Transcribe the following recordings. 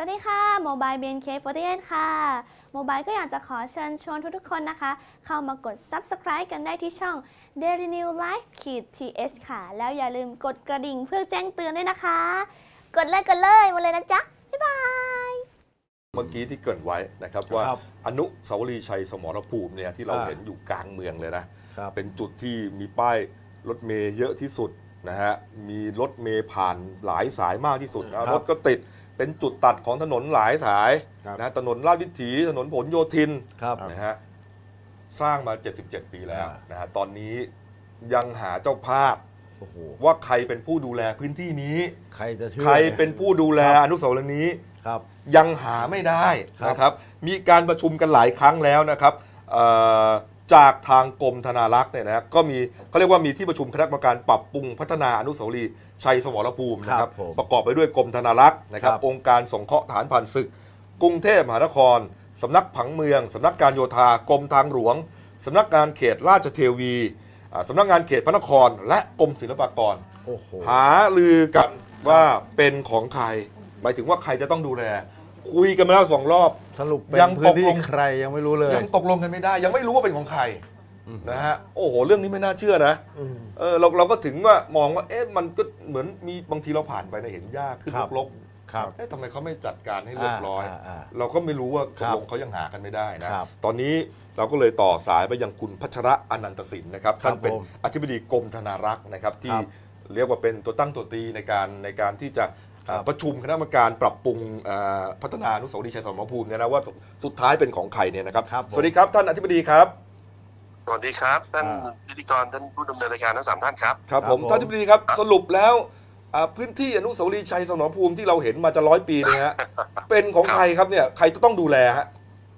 สวัสดีค่ะโมบาย BNK48 ค่ะโมบายก็อยากจะขอเชิญชวนทุกๆคนนะคะ เข้ามากด Subscribe กันได้ที่ช่อง Daily New Life ขีด th ค่ะ แล้วอย่าลืมกดกระดิ่งเพื่อแจ้งเตือนด้วยนะคะ กดเลยกดเลยมาเลยนะจ๊ะ บ๊ายบาย เมื่อกี้ที่เกรินไว้นะครับว่าครับอนุสาวรีย์ชัยสมรภูมิเนี่ยที่เราอ่า เห็นอยู่กลางเมืองเลยนะ ครับ เป็นจุดที่มีป้ายรถเมย์เยอะที่สุดนะฮะ มีรถเมย์ผ่านหลายสายมากที่สุดครันะบรถก็ติด เป็นจุดตัดของถนนหลายสายครับ นะถนนลาดวิถีถนนผลโยธินครับ นะฮะสร้างมา 77 ปีแล้วอ่าน นะฮะตอนนี้ยังหาเจ้าภาพโอ้โหว่าใครเป็นผู้ดูแลพื้นที่นี้ ใครจะเชื่อใครเป็นผู้ดูแลครับอนุสาวรีย์นี้ ครับ ยังหาไม่ได้ครับ นะครับ มีการประชุมกันหลายครั้งแล้วนะครับเอ่อ จากทางกรมธนารักษ์เนี่ยนะก็มีเขาเรียกว่ามีที่ประชุมคณะกรรมการปรับปรุงพัฒนาอนุสาวรีย์ชัยสมรภูมินะครับผมประกอบไปด้วยกรมธนารักษ์นะครับครับองค์การสงเคราะห์ฐานผ่านศึก กรุงเทพมหานครสำนักผังเมืองสำนักการโยธากรมทางหลวงสำนักงานเขตราชเทวีอ่าสำนักงานเขตพระนคร และกรมศิลปากร โอ้โห หาลือกันว่าเป็นของใครหมายถึงว่าใครจะต้องดูแล คุยกันมาแล้วสองรอบ สรุปเป็ยันงพื้นที่ตกลง ใครยังไม่รู้เลย ยังตกลงกันไม่ได้ ยังไม่รู้ว่าเป็นของใครอืม นะฮะโอ้โหเรื่องนี้ไม่น่าเชื่อนะอืม เออเราเราก็ถึงว่ามองว่าเอ๊ะมันก็เหมือนมีบางทีเราผ่านไปนะเห็นหญ้าขึ้นครับ รกครับ ๆเอ๊ะทำไมเขาไม่จัดการให้เรียบร้อยาาเราก็ไม่รู้ว่าตครักบลงเขายังหากันไม่ได้นะครับตอนนี้เราก็เลยต่อสายไปยังคุณพัชระอนันตสินนะครับครับท่านเป็นผมอธิบดีกรมธนารักษ์นะครับที่ครับ เรียกว่าเป็นตัวตั้งตัวตีในการในการที่จะครับ ประชุมคณะกรรมการปรับปรุงเอ่อพัฒนาอนุสาวรีย์ชัยสมรภูมิเนี่ยนะว่าสุดสุดท้ายเป็นของใครเนี่ยนะครับครับผมสวัสดีครับท่านอธิบดีครับ สวัสดีครับท่านอ่าพิธีกรท่านผู้ดำเนินรายการทั้งสามท่านครับครับครับผมผมท่านอธิบดีครับสรุปแล้วอ่าพื้นที่อนุสาวรีย์ชัยสมรภูมิที่เราเห็นมาจะร้อยปีเนี่ยฮะเป็นของใครครับเนี่ยใครจะต้องดูแลฮะ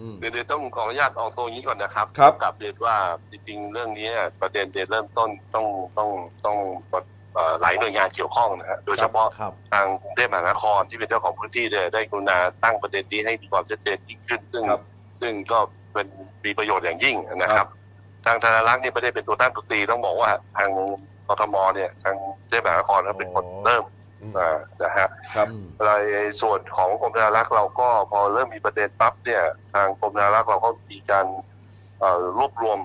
อืมเดี๋ยวเดี๋ยวต้องขออนุญาตออกตัวอย่างนี้ก่อนนะครับครับกลับเรียนว่าจริงๆเรื่องนี้ประเด็นเดนเริ่มต้นต้องต้องต้องเอ่อ หลายหน่วยงานเกี่ยวข้องนะฮะโดยเฉพาะครับทางกรุงเทพมหานครที่เป็นเจ้าของพื้นที่เนี่ยได้กรุณาตั้งประเด็นนี้ให้มีความชัดเจนยิ่งขึ้น ซึ่งครับซึ่งก็เป็นมีประโยชน์อย่างยิ่งนะครับ ทางธนารักษ์นี่ไม่ได้เป็นตัวตั้งตัวตีต้องบอกว่าทางกทมเนี่ยทางกรุงเทพมหานครเขาเป็นคนอ๋อเริ่มอืมอ่านะฮะครับอืมในส่วนของกรมธนารักษ์เราก็พอเริ่มมีประเด็นปั๊บเนี่ยทางกรมธนารักษ์เราก็มีการเอ่อรวบรวม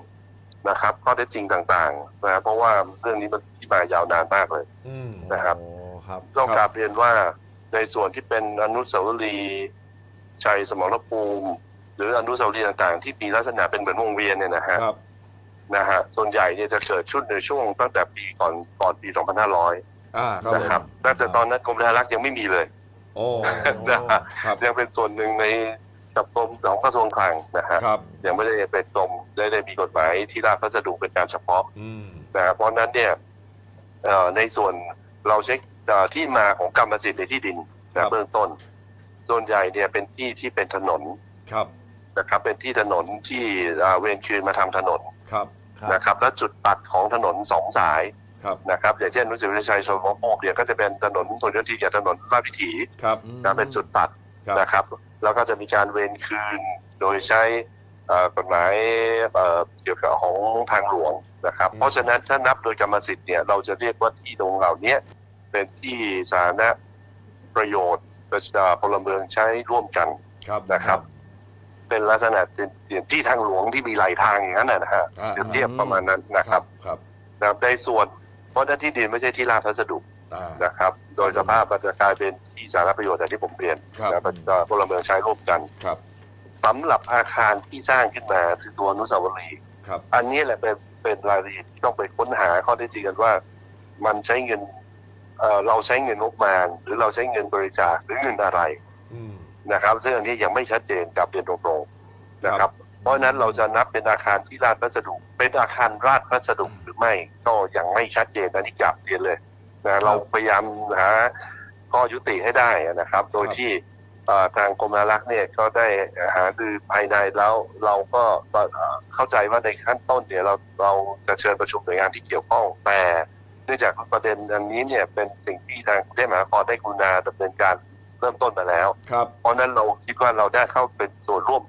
นะครับข้อเท็จจริงต่างๆนะเพราะว่าเรื่องนี้มัน ที่มายาวนานมากเลยอืมนะครับโอ้ครับต้องครับกราบเรียนว่าในส่วนที่เป็นอนุสาวรีย์ชัยสมรภูมิหรืออนุสาวรีย์ต่างๆ ที่มีลักษณะเป็นเหมือนวงเวียนเนี่ยนะฮะครับนะฮะส่วนใหญ่เนี่ยจะเกิดชุดในช่วงตั้งแต่ปีก่อนก่อนปี 2500อ่าครับนะผมครับตั้งแต่ตอนนั้นกรมธนารักษ์ยังไม่มีเลยโอ้นะฮะครับยังเป็นส่วนหนึ่งในกับกรมของกระทรวงคลังนะฮะครับยังไม่ได้เป็นกรมได้ได้มีกฎหมายที่ราชพัสดุเป็นการเฉพาะอืมนะเพราะฉะนั้นเนี่ยเอ่อ ในส่วนเราเช็คเอ่อที่มาของกรรมสิทธิ์ในที่ดินครันะบเบื้องต้น ส่วนใหญ่เนี่ยเป็นที่ที่เป็นถนนครับนะครับ เป็นที่ถนนที่เอ่อเวรคืนมาทำถนนครับครับนะครับ และจุดตัดของถนนสองสายครับนะครับอย่างเช่นนุสิวิชัยชนของโมกเนี่ยก็จะเป็นถนนผลโยธินกับถนนราชวิถีครับอืมนะเป็นจุดตัดครับนะครับ แล้วก็จะมีการเวรคืนโดยใช้เอ่อกฎหมายเอ่อเกี่ยวกับของทางหลวง นะครับอืมเพราะฉะนั้นถ้านับโดยกรรมสิทธิ์เนี่ยเราจะเรียกว่าที่ตรงเหล่านี้เป็นที่สาธารณประโยชน์ประชาพลเมืองใช้ร่วมกันครับนะครับ เป็นลักษณะเป็นที่ทางหลวงที่มีหลายทางอย่างนั้นนะนะฮะอ่าเปรียบเทียบประมาณนั้นนะคครัรับบครับนะครับในส่วนเพราะหน้าที่ดินไม่ใช่ที่ราชพัสดุอ่านะครับ โดยสภาพมันจะกลายเป็นที่สาธารณประโยชน์อย่างที่ผมเรียนครับนะประพลเมืองใช้ร่วมกันครับสำหรับอาคารที่สร้างขึ้นมาคือตัวอนุสาวรีย์ครับอันนี้แหละเป็น เป็นรายละเอียดที่ต้องไปค้นหาข้อเท็จจริงกันว่า มันใช้เงินเอ่อเราใช้เงินงบประมาณหรือเราใช้เงินบริจาคหรือเงินอะไรอืมนะครับ ซึ่งอันนี้ยังไม่ชัดเจนกับเรียนตรงๆนะครับ เพราะฉะนั้นเราจะนับเป็นอาคารที่ราชพัสดุ เป็นอาคารราชพัสดุหรือไม่ก็ยังไม่ชัดเจนอันนี้กลับเรียนเลยนะเราพยายามหาข้อยุติให้ได้นะครับ โดยที่เอ่อ ทางกรมธนารักษ์เนี่ยก็ได้หารือภายในแล้วเราก็เอ่อเข้าใจว่าในขั้นต้นเนี่ยเราเราจะเชิญประชุมหน่วยงานที่เกี่ยวข้องแต่เนื่องจากประเด็นอันนี้เนี่ยเป็นสิ่งที่ทางกรุงเทพมหานครได้กรุณาดำเนินการเริ่มต้นมาแล้วครับเพราะฉะนั้นเราคิดว่าเราได้เข้าเป็นส่วนร่วม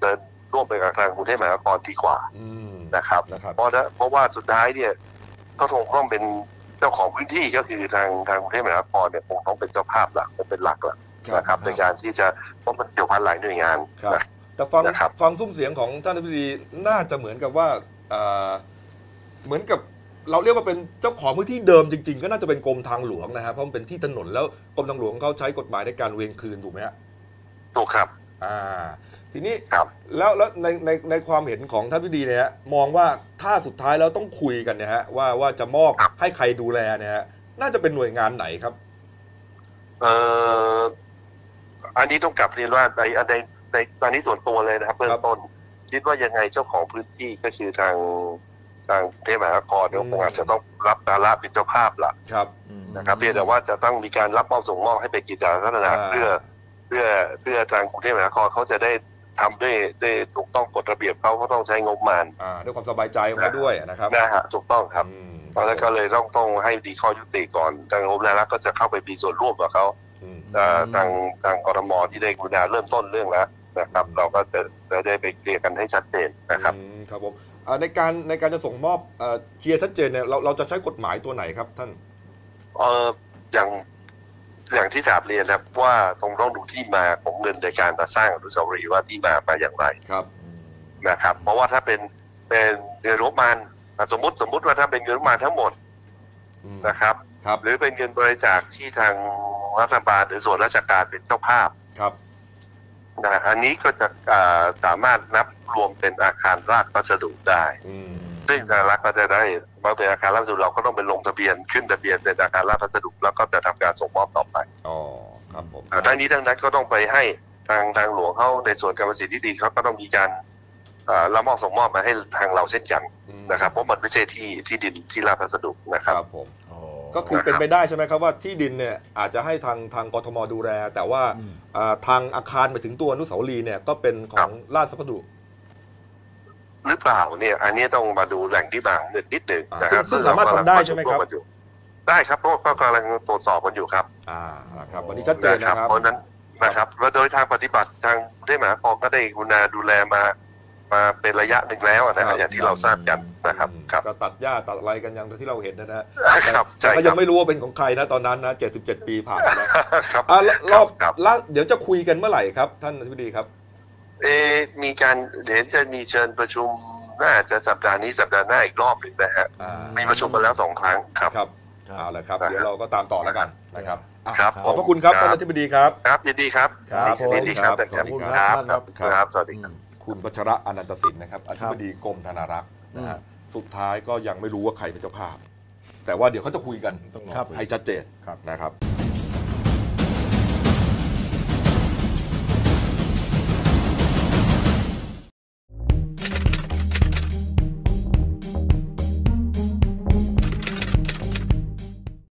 เดินร่วมไปกับทางกรุงเทพมหานครดีกว่าอืมนะครับนะครับเพราะนะเพราะว่าสุดท้ายเนี่ยก็คงต้องเป็นเจ้าของพื้นที่ก็คือทางทางกรุงเทพมหานครเนี่ยคงต้องเป็นเจ้าภาพหลักเป็นหลักหลักครับ นะครับในการที่จะเพราะมันเกี่ยวพันหลายหน่วยงานครับนะแต่ฟังนะครับฟังซุ้มเสียงของท่านอธิบดีน่าจะเหมือนกับว่าเอ่อเหมือนกับเราเรียกว่าเป็นเจ้าของพื้นที่เดิมจริง ๆ ก็น่าจะเป็นกรมทางหลวงนะฮะเพราะมันเป็นที่ถนนแล้วกรมทางหลวงเขาใช้กฎหมายในการเวรคืนถูกไหมฮะถูกครับ อ่า ทีนี้ครับแล้วแล้วในในในความเห็นของท่านพิดีเนี่ยฮะมองว่าถ้าสุดท้ายแล้วต้องคุยกันเนี่ยฮะว่าว่าจะมอบครับให้ใครดูแลเนี่ยฮะน่าจะเป็นหน่วยงานไหนครับ เอ่อ อันนี้ต้องกลับเรียนว่าในในในตอนนี้ส่วนตัวเลยนะครับเบื้องต้น คิดว่ายังไงเจ้าของพื้นที่ก็คือทางทางเทพมหานครเนี่ยอืมคงอาจจะต้องรับภาระเป็นเจ้าภาพล่ะครับนะครับเพียงแต่ว่าจะต้องมีการรับมอบส่งมอบให้เป็นกิจจาลักษณะอ่าเพื่อเพื่อเพื่อทางกรุงเทพมหานครเขาจะได้ทำด้วยได้ถูกต้องกฎระเบียบเขาก็ต้องใช้งบประมาณอ่าด้วยความสบายใจของเขาด้วยนะครับนะฮะถูกต้องครับอืมเพราะฉะนั้นก็เลยต้องต้องให้ดีข้อยุติก่อนทางกรมธนารักษ์ก็จะเข้าไปมีส่วนร่วมกับเขาอืมเอ่อ ทางทางกรมที่ได้กรุณาเริ่มต้นเรื่องแล้วนะครับ เราก็จะจะได้ไปเคลียร์กันให้ชัดเจนนะครับอืมครับผมอ่าในการในการจะส่งมอบเอ่อเคลียร์ชัดเจนเนี่ยเราเราจะใช้กฎหมายตัวไหนครับท่านเอออย่างอย่างที่ถามเรียนนะครับว่าต้องต้องดูที่มาของเงินในการมาสร้างอนุสาวรีย์ว่าที่มามาอย่างไรครับนะครับ เพราะว่าถ้าเป็นเป็นเงินงบประมาณอะสมมติสมมติว่าถ้าเป็นเงินงบประมาณทั้งหมดอืม นะครับครับ หรือเป็นเงินบริจาคที่ทางรัฐบาลหรือส่วนราชการเป็นเจ้าภาพครับนะอันนี้ก็จะอ่าสามารถนับรวมเป็นอาคารราชพัสดุได้อืมซึ่งทางรัฐก็จะได้เมื่อเป็นอาคารราชพัสดุเราก็ต้องไปลงทะเบียนขึ้นทะเบียนเป็นอาคารราชพัสดุแล้วก็จะทำการส่งมอบต่อไปอ๋อครับผมอ่าทั้งนี้ทั้งนั้นก็ต้องไปให้ทางทางหลวงเขาในส่วนกรรมสิทธิ์ที่ดินเขาก็ต้องมีการ อ่ารับมอบส่งมอบมาให้ทางเราเช่นกันอืมนะครับเพราะมันไม่ใช่ที่ที่ดินที่ราชพัสดุนะคครับรับผมก็ก็คือเป็นไปได้ใช่ไหมครับว่าที่ดินเนี่ยอาจจะให้ทางทางกทมดูแล แต่ว่าอ่าทางอาคารไปถึงตัวอนุสาวรีย์เนี่ยก็เป็นของราชพัสดุหรือเปล่าเนี่ยอันนี้ต้องมาดูแหล่งที่มาของเงินนิดหนึ่งอ่านะครับซึ่งซึ่งสามารถทำได้ใช่ไหมครับเาก็กำลังปะชุวมกันอยู่ได้ครับเพราะก็กำลังตรวจสอบกันอยู่ครับ อ่านะครับวันนี้ชัดเจนนะครับเพราะฉะนั้นนะครับแล้วโดยทางปฏิบัติทางกรุงเทพมหานครก็ได้กรุณาดูแลมา มาเป็นระยะหนึ่งแล้วนะครัฮะบอย่างที่เราทราบกันนะครับอืมครับก็ตัดหญ้าตัดอะไรกันอย่างที่เราเห็นนะฮะครับแต่ใช่ก็คยัรับงไม่รู้ว่าเป็นของใครนะตอนนั้นนะ77 ปีผ่านไปแล้วครับอะแล้วรอบครับแล้วเดี๋ยวจะคุยกันเมื่อไหร่ครับ ท่านอธิบดีครับ เอะมีการเดี๋ยวจะมีเชิญประชุมน่าจะสัปดาห์นี้สัปดาห์หน้าอีกรอบหนึ่งนะฮะอ่ามีประชุมมาแล้วสองครั้งครับครับเอาละครับครับเดี๋ยวเราก็ตามต่อแล้วกันนะครับอะครับขอบพระคุณครับครับท่านอธิบดีครับ ครับยินดีครับครับยินดีครับผมครับขอบคุณคครัรับบครับครับครับ สวัสดีครับ คุณพัชระอนันตสินนะครับอธิบดีกรมธนารักษ์นะฮะสุดท้ายก็ยังไม่รู้ว่าใครเป็นเจ้าภาพ แต่ว่าเดี๋ยวเขาจะคุยกันต้องรอคุยให้ชัดเจนครับนะครับ